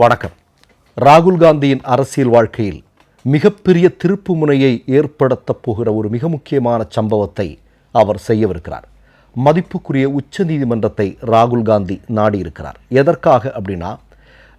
வணக்கம். ராகுல் காந்தியின் அரசியல் வாழ்க்கையில் மிகப்பெரிய திருப்பு முனையை ஏற்படுத்தப் போகிற ஒரு மிக முக்கியமான சம்பவத்தை அவர் செய்யவிருக்கிறார். மதிப்புக்குரிய உச்ச நீதிமன்றத்தை ராகுல் காந்தி நாடியிருக்கிறார். எதற்காக அப்படின்னா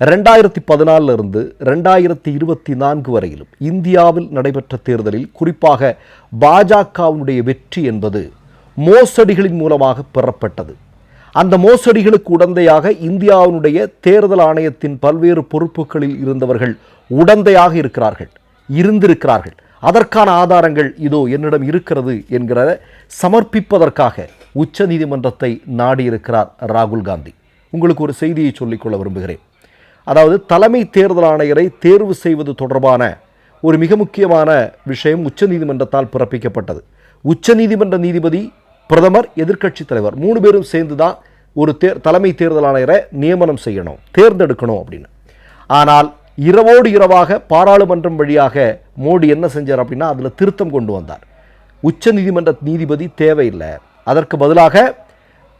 ரெண்டாயிரத்தி பதினாலிருந்து ரெண்டாயிரத்தி இருபத்தி நான்கு வரையிலும் இந்தியாவில் நடைபெற்ற தேர்தலில் குறிப்பாக பாஜகவினுடைய வெற்றி என்பது மோசடிகளின் மூலமாக பெறப்பட்டது. அந்த மோசடிகளுக்கு உடந்தையாக இந்தியாவினுடைய தேர்தல் ஆணையத்தின் பல்வேறு பொறுப்புகளில் இருந்தவர்கள் உடந்தையாக இருக்கிறார்கள் இருந்திருக்கிறார்கள். அதற்கான ஆதாரங்கள் இதோ என்னிடம் இருக்கிறது என்கிற சமர்ப்பிப்பதற்காக உச்ச நீதிமன்றத்தை நாடியிருக்கிறார் ராகுல் காந்தி. உங்களுக்கு ஒரு செய்தியை சொல்லிக்கொள்ள விரும்புகிறேன். அதாவது தலைமை தேர்தல் ஆணையரை தேர்வு செய்வது தொடர்பான ஒரு மிக முக்கியமான விஷயம் உச்சநீதிமன்றத்தால் பிறப்பிக்கப்பட்டது. உச்சநீதிமன்ற நீதிபதி பிரதமர் எதிர்க்கட்சி தலைவர் மூணு பேரும் சேர்ந்து தான் ஒரு தேர் தலைமை தேர்தல் ஆணையரை நியமனம் செய்யணும் தேர்ந்தெடுக்கணும் அப்படின்னு. ஆனால் இரவோடு இரவாக பாராளுமன்றம் வழியாக மோடி என்ன செஞ்சார் அப்படின்னா அதில் திருத்தம் கொண்டு வந்தார். உச்ச நீதிமன்ற நீதிபதி தேவையில்லை. அதற்கு பதிலாக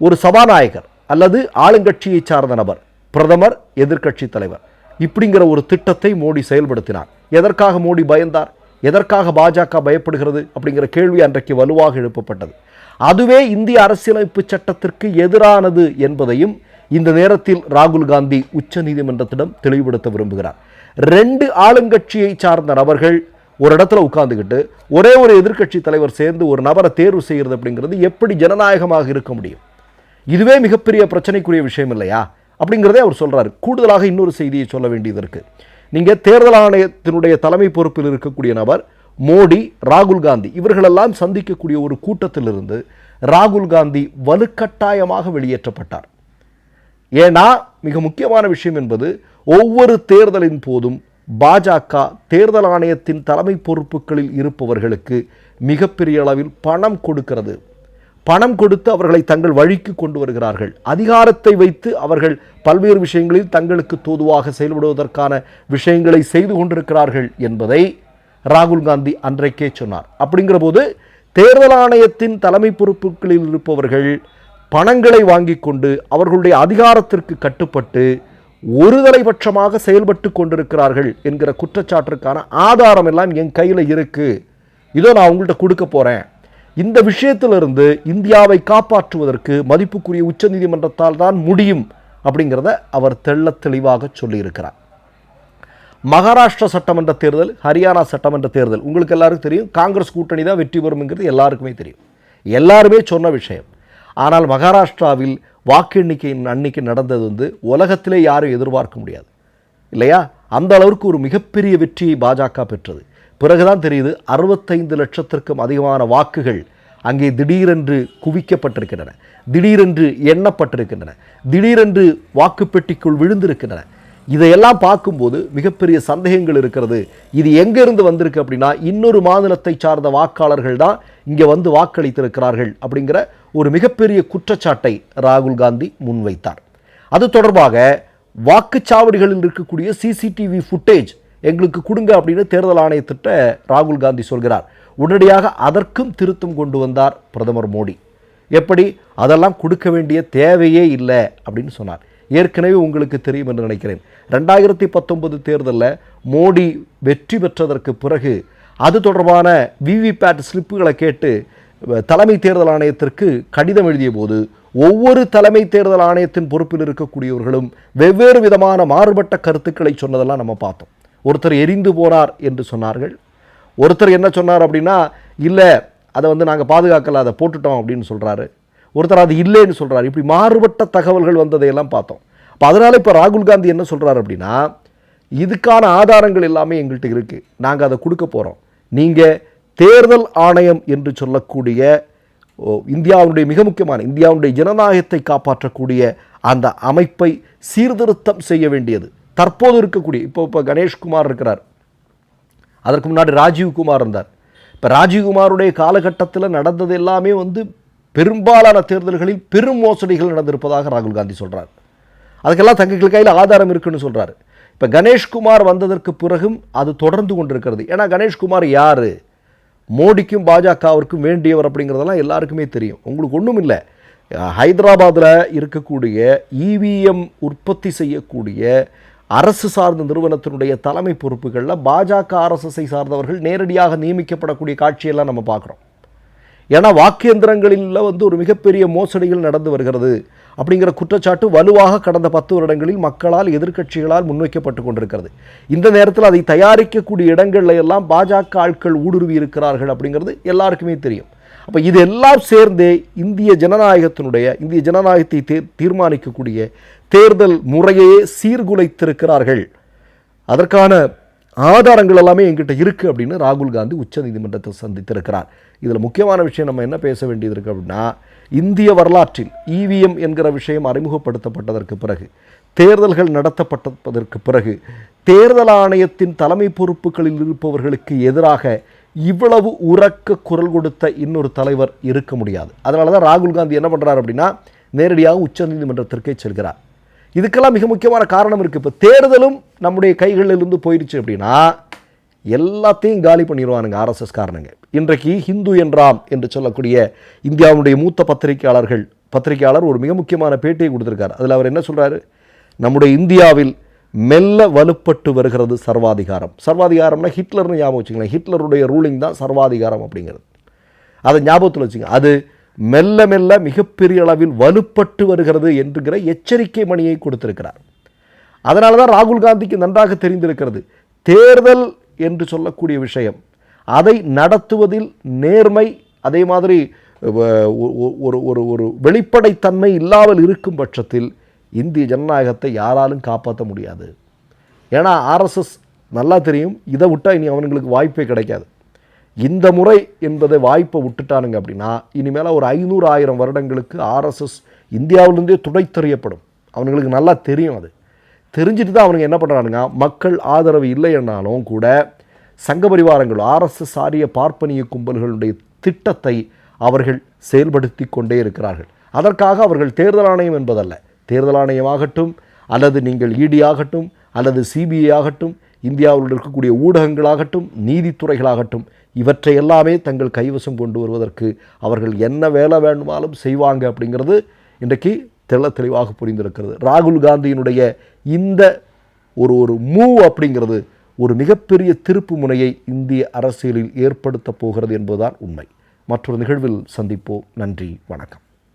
ஒரு சபாநாயகர் அல்லது ஆளுங்கட்சியை சார்ந்த நபர் பிரதமர் எதிர்க்கட்சி தலைவர் இப்படிங்கிற ஒரு திட்டத்தை மோடி செயல்படுத்தினார். எதற்காக மோடி பயந்தார்? எதற்காக பாஜக பயப்படுகிறது? அப்படிங்கிற கேள்வி அன்றைக்கு வலுவாக எழுப்பப்பட்டது. அதுவே இந்திய அரசியலமைப்பு சட்டத்திற்கு எதிரானது என்பதையும் இந்த நேரத்தில் ராகுல் காந்தி உச்ச நீதிமன்றத்திடம் தெளிவுபடுத்த விரும்புகிறார். ரெண்டு ஆளுங்கட்சியை சார்ந்த நபர்கள் ஒரு இடத்துல உட்கார்ந்துக்கிட்டு ஒரே ஒரு எதிர்க்கட்சி தலைவர் சேர்ந்து ஒரு நபரை தேர்வு செய்கிறது அப்படிங்கிறது எப்படி ஜனநாயகமாக இருக்க முடியும்? இதுவே மிகப்பெரிய பிரச்சனைக்குரிய விஷயம் இல்லையா? அப்படிங்கிறதே அவர் சொல்றாரு. கூடுதலாக இன்னொரு செய்தியை சொல்ல வேண்டியது இருக்குது நீங்கள் தேர்தல் ஆணையத்தினுடைய தலைமை பொறுப்பில் இருக்கக்கூடிய நபர் மோடி ராகுல் காந்தி இவர்களெல்லாம் சந்திக்கக்கூடிய ஒரு கூட்டத்திலிருந்து ராகுல் காந்தி வலுக்கட்டாயமாக வெளியேற்றப்பட்டார். ஏன்னா மிக முக்கியமான விஷயம் என்பது ஒவ்வொரு தேர்தலின் போதும் பாஜக தேர்தல் ஆணையத்தின் தலைமை பொறுப்புகளில் இருப்பவர்களுக்கு மிகப்பெரிய அளவில் பணம் கொடுக்கிறது. பணம் கொடுத்து அவர்களை தங்கள் வழிக்கு கொண்டு வருகிறார்கள். அதிகாரத்தை வைத்து அவர்கள் பல்வேறு விஷயங்களில் தங்களுக்கு தோதுவாக செயல்படுவதற்கான விஷயங்களை செய்து கொண்டிருக்கிறார்கள் என்பதை ராகுல் காந்தி அன்றைக்கே சொன்னார். அப்படிங்கிற போது தேர்தல் ஆணையத்தின் தலைமை பொறுப்புகளில் இருப்பவர்கள் பணங்களை வாங்கி கொண்டு அவர்களுடைய அதிகாரத்திற்கு கட்டுப்பட்டு ஒருதலைபட்சமாக செயல்பட்டு கொண்டிருக்கிறார்கள் என்கிற குற்றச்சாட்டிற்கான ஆதாரம் எல்லாம் என் கையில் இருக்குது இதோ நான் உங்கள்கிட்ட கொடுக்க போகிறேன் இந்த விஷயத்திலிருந்து இந்தியாவை காப்பாற்றுவதற்கு மதிப்புக்குரிய உச்சநீதிமன்றத்தால் தான் முடியும் அப்படிங்கிறத அவர் தெள்ளத் தெளிவாக சொல்லியிருக்கிறார். மகாராஷ்டிரா சட்டமன்ற தேர்தல் ஹரியானா சட்டமன்ற தேர்தல். உங்களுக்கு எல்லாருக்கும் தெரியும் காங்கிரஸ் கூட்டணி தான் வெற்றி பெறும்ங்கிறது எல்லாருக்குமே தெரியும். எல்லாருமே சொன்ன விஷயம். ஆனால் மகாராஷ்டிராவில் வாக்கு எண்ணிக்கை அன்னைக்கு நடந்தது வந்து உலகத்திலே யாரும் எதிர்பார்க்க முடியாது. இல்லையா? அந்த அளவுக்கு ஒரு மிகப்பெரிய வெற்றியை பாஜக பெற்றது. பிறகுதான் தெரியுது அறுபத்தைந்து லட்சத்திற்கும் அதிகமான வாக்குகள் அங்கே திடீரென்று குவிக்கப்பட்டிருக்கின்றன. திடீரென்று எண்ணப்பட்டிருக்கின்றன. திடீரென்று வாக்குப்பெட்டிக்குள் விழுந்திருக்கின்றன. இதையெல்லாம் பார்க்கும்போது மிகப்பெரிய சந்தேகங்கள் இருக்கிறது. இது எங்கேருந்து வந்திருக்கு அப்படின்னா இன்னொரு மாநிலத்தை சார்ந்த வாக்காளர்கள் தான் இங்கே வந்து வாக்களித்திருக்கிறார்கள் அப்படிங்கிற ஒரு மிகப்பெரிய குற்றச்சாட்டை ராகுல் காந்தி முன்வைத்தார். அது தொடர்பாக வாக்குச்சாவடிகளில் இருக்கக்கூடிய சிசிடிவி ஃபுட்டேஜ் எங்களுக்கு கொடுங்க அப்படின்னு தேர்தல் ஆணையத்திட்ட ராகுல் காந்தி சொல்கிறார். உடனடியாக அதற்கும் திருத்தம் கொண்டு வந்தார் பிரதமர் மோடி. எப்படி? அதெல்லாம் கொடுக்க வேண்டிய தேவையே இல்லை அப்படின்னு சொன்னார். ஏற்கனவே உங்களுக்கு தெரியும் என்று நினைக்கிறேன். ரெண்டாயிரத்தி பத்தொன்பது தேர்தலில் மோடி வெற்றி பெற்றதற்கு பிறகு அது தொடர்பான விவிபேட் ஸ்லிப்புகளை கேட்டு தலைமை தேர்தல் ஆணையத்திற்கு கடிதம் எழுதிய போது ஒவ்வொரு தலைமை தேர்தல் ஆணையத்தின் பொறுப்பில் இருக்கக்கூடியவர்களும் வெவ்வேறு விதமான மாறுபட்ட கருத்துக்களை சொன்னதெல்லாம் நம்ம பார்த்தோம். ஒருத்தர் எரிந்து போனார் என்று சொன்னார்கள். ஒருத்தர் என்ன சொன்னார் அப்படின்னா இல்லை அதை வந்து நாங்கள் பாதுகாக்கல அதை போட்டுட்டோம் அப்படின்னு சொல்கிறாரு ஒருத்தர் அது இல்லைன்னு சொல்கிறார் இப்படி மாறுபட்ட தகவல்கள் வந்ததையெல்லாம் பார்த்தோம். அப்போ அதனால் இப்போ ராகுல் காந்தி என்ன சொல்கிறார் அப்படின்னா இதுக்கான ஆதாரங்கள் எல்லாமே எங்கள்கிட்ட இருக்குது நாங்கள் அதை கொடுக்க போகிறோம் நீங்கள் தேர்தல் ஆணையம் என்று சொல்லக்கூடிய ஓ, இந்தியாவுடைய மிக முக்கியமான இந்தியாவுடைய ஜனநாயகத்தை காப்பாற்றக்கூடிய அந்த அமைப்பை சீர்திருத்தம் செய்ய வேண்டியது. தற்போது இருக்கக்கூடிய இப்போ இப்போ கணேஷ்குமார் இருக்கிறார். அதற்கு முன்னாடி ராஜீவ்குமார் இருந்தார். இப்போ ராஜீவ்குமாருடைய காலகட்டத்தில் நடந்தது எல்லாமே வந்து பெரும்பாலான தேர்தல்களில் பெரும் மோசடிகள் நடந்திருப்பதாக ராகுல் காந்தி சொல்கிறார் அதுக்கெல்லாம் தங்கள் கையில் ஆதாரம் இருக்குன்னு சொல்கிறார் இப்போ கணேஷ்குமார் வந்ததற்கு பிறகும் அது தொடர்ந்து கொண்டிருக்கிறது. ஏன்னா கணேஷ்குமார் யார்? மோடிக்கும் பாஜகவிற்கும் வேண்டியவர் அப்படிங்கிறதெல்லாம் எல்லாருக்குமே தெரியும். உங்களுக்கு ஒன்றும் இல்லை. ஹைதராபாத்தில் இருக்கக்கூடிய இவிஎம் உற்பத்தி செய்யக்கூடிய அரசு சார்ந்த நிறுவனத்தினுடைய தலைமை பொறுப்புகளில் பாஜக அரசை சார்ந்தவர்கள் நேரடியாக நியமிக்கப்படக்கூடிய காட்சியெல்லாம் நம்ம பார்க்குறோம் ஏன்னா வாக்கியந்திரங்களில் வந்து ஒரு மிகப்பெரிய மோசடிகள் நடந்து வருகிறது. அப்படிங்கிற குற்றச்சாட்டு வலுவாக கடந்த பத்து வருடங்களில் மக்களால் எதிர்க்கட்சிகளால் முன்வைக்கப்பட்டு கொண்டிருக்கிறது. இந்த நேரத்தில் அதை தயாரிக்கக்கூடிய இடங்கள்ல எல்லாம் பாஜக ஆட்கள் ஊடுருவி இருக்கிறார்கள் அப்படிங்கிறது எல்லாருக்குமே தெரியும். அப்போ இது எல்லாம் சேர்ந்தே இந்திய ஜனநாயகத்தினுடைய இந்திய ஜனநாயகத்தை தீ தீர்மானிக்கக்கூடிய தேர்தல் முறையே சீர்குலைத்திருக்கிறார்கள். அதற்கான ஆதாரங்கள் எல்லாமே எங்கிட்ட இருக்குது அப்படின்னு ராகுல் காந்தி உச்சநீதிமன்றத்தை சந்தித்திருக்கிறார். இதில் முக்கியமான விஷயம் நம்ம என்ன பேச வேண்டியது இருக்குது அப்படின்னா இந்திய வரலாற்றில் இவிஎம் என்கிற விஷயம் அறிமுகப்படுத்தப்பட்டதற்கு பிறகு தேர்தல்கள் நடத்தப்பட்டதற்கு பிறகு தேர்தல் ஆணையத்தின் தலைமை பொறுப்புகளில் இருப்பவர்களுக்கு எதிராக இவ்வளவு உறக்க குரல் கொடுத்த இன்னொரு தலைவர் இருக்க முடியாது. அதனால தான் ராகுல் காந்தி என்ன பண்ணுறார் அப்படின்னா நேரடியாக உச்சநீதிமன்றத்திற்கே செல்கிறார். இதுக்கெல்லாம் மிக முக்கியமான காரணம் இருக்குது இப்போ தேர்தலும் நம்முடைய கைகளிலிருந்து போயிடுச்சு அப்படின்னா எல்லாத்தையும் காலி பண்ணிடுவானுங்க ஆர்எஸ்எஸ் காரணங்க இன்றைக்கு ஹிந்து என்றாம் என்று சொல்லக்கூடிய இந்தியாவுடைய மூத்த பத்திரிகையாளர்கள் பத்திரிகையாளர் ஒரு மிக முக்கியமான பேட்டியை கொடுத்துருக்கார். அதில் அவர் என்ன சொல்கிறாரு நம்முடைய இந்தியாவில் மெல்ல வலுப்பட்டு வருகிறது சர்வாதிகாரம். சர்வாதிகாரம்னா ஹிட்லர்னு ஞாபகம் வச்சுங்களேன் ஹிட்லருடைய ரூலிங் தான் சர்வாதிகாரம் அப்படிங்கிறது. அதை ஞாபகத்தில் வச்சுங்க. அது மெல்ல மெல்ல மிகப்பெரிய அளவில் வலுப்பட்டு வருகிறது என்கிற எச்சரிக்கை மணியை கொடுத்திருக்கிறார். அதனால தான் ராகுல் காந்திக்கு நன்றாக தெரிந்திருக்கிறது. தேர்தல் என்று சொல்லக்கூடிய விஷயம் அதை நடத்துவதில் நேர்மை அதே மாதிரி ஒரு ஒரு ஒரு வெளிப்படைத்தன்மை இல்லாமல் இருக்கும் பட்சத்தில் இந்திய ஜனநாயகத்தை யாராலும் காப்பாற்ற முடியாது. ஏன்னா ஆர்எஸ்எஸ் நல்லா தெரியும் இதை விட்டால் இனி அவனுங்களுக்கு வாய்ப்பே கிடைக்காது. இந்த முறை என்பதை வாய்ப்பை விட்டுட்டானுங்க அப்படின்னா இனிமேல் ஒரு ஐநூறு ஆயிரம் வருடங்களுக்கு ஆர்எஸ்எஸ் இந்தியாவிலிருந்தே துடைத்தறியப்படும் அவனுங்களுக்கு நல்லா தெரியும் அது. தெரிஞ்சுட்டு தான் அவனுங்க என்ன பண்ணுறானுங்க மக்கள் ஆதரவு இல்லைன்னாலும் கூட சங்க பரிவாரங்கள் ஆர்எஸ்எஸ் ஆரிய பார்ப்பனிய கும்பல்களுடைய திட்டத்தை அவர்கள் செயல்படுத்தி கொண்டே இருக்கிறார்கள். அதற்காக அவர்கள் தேர்தல் ஆணையம் என்பதல்ல. தேர்தல் ஆணையமாகட்டும் அல்லது நீங்கள் இடி ஆகட்டும் அல்லது சிபிஐ ஆகட்டும் இந்தியாவில் இருக்கக்கூடிய ஊடகங்களாகட்டும் நீதித்துறைகளாகட்டும் இவற்றை எல்லாமே தங்கள் கைவசம் கொண்டு வருவதற்கு அவர்கள் என்ன வேலை வேணுமாலும் செய்வாங்க அப்படிங்கிறது இன்றைக்கு தெள்ள தெளிவாக புரிந்திருக்கிறது. ராகுல் காந்தியினுடைய இந்த ஒரு ஒரு மூவ் அப்படிங்கிறது ஒரு மிகப்பெரிய திருப்பு முனையை இந்திய அரசியலில் ஏற்படுத்தப் போகிறது என்பதுதான் உண்மை. மற்றொரு நிகழ்வில் சந்திப்போம். நன்றி. வணக்கம்.